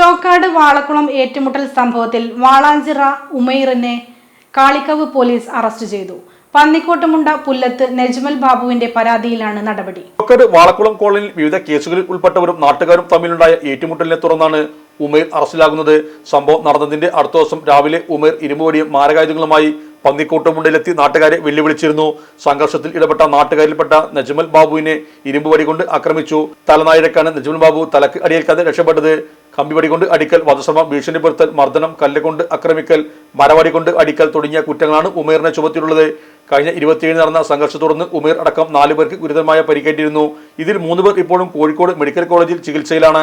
ചോക്കാട് വാളക്കുളം ഏറ്റുമുട്ടൽ സംഭവത്തിൽ Valanchira ഉമൈറിനെ കാളിക്കവ് police arrest ചെയ്തു. പന്നിക്കോട്ടുമുണ്ട പുല്ലത്ത് നജ്മൽ ബാബുവിന്റെ പരാതിയിലാണ് നടപടി. ചോക്കാട് വാളക്കുളം കോളനിയിൽ വിവിധ കേസുകളിൽ ഉൾപ്പെട്ടവരും നാട്ടുകാരും തമ്മിലുണ്ടായ ഏറ്റുമുട്ടലിനെ തുടർന്നാണ് ഉമേർ അറസ്റ്റിലാകുന്നത്. സംഭവം നടന്നതിന്റെ അടുത്ത ദിവസം രാവിലെ ഉമേർ ഇരുമ്പുവടിയും മാരകായുധങ്ങളുമായി പന്നിക്കോട്ടുമുണ്ടിലെത്തി നാട്ടുകാരെ വെല്ലുവിളിച്ചിരുന്നു. സംഘർഷത്തിൽ ഇടപെട്ട നാട്ടുകാരിൽപ്പെട്ട നജ്മൽ ബാബുവിനെ ഇരുമ്പുവടി കൊണ്ട് ആക്രമിച്ചു. തലനായിരക്കാണ് നജ്മൽ ബാബു തലക്ക് അടിയേൽക്കാതെ രക്ഷപ്പെട്ടത്. കമ്പിവടി കൊണ്ട് അടിക്കൽ വധശ്രമം ഭീഷണിപ്പെടുത്തൽ മർദ്ദനം കല്ലുകൊണ്ട് ആക്രമിക്കൽ മരവടി കൊണ്ട് അടിക്കൽ തുടങ്ങിയ കുറ്റങ്ങളാണ് ഉമേറിനെ ചുമത്തിയിട്ടുള്ളത്. കഴിഞ്ഞ ഇരുപത്തിയേഴ് നടന്ന സംഘർഷത്തുടർന്ന് ഉമേർ അടക്കം നാലുപേർക്ക് ഗുരുതരമായ പരിക്കേറ്റിരുന്നു. ഇതിൽ മൂന്നുപേർ ഇപ്പോഴും കോഴിക്കോട് മെഡിക്കൽ കോളേജിൽ ചികിത്സയിലാണ്.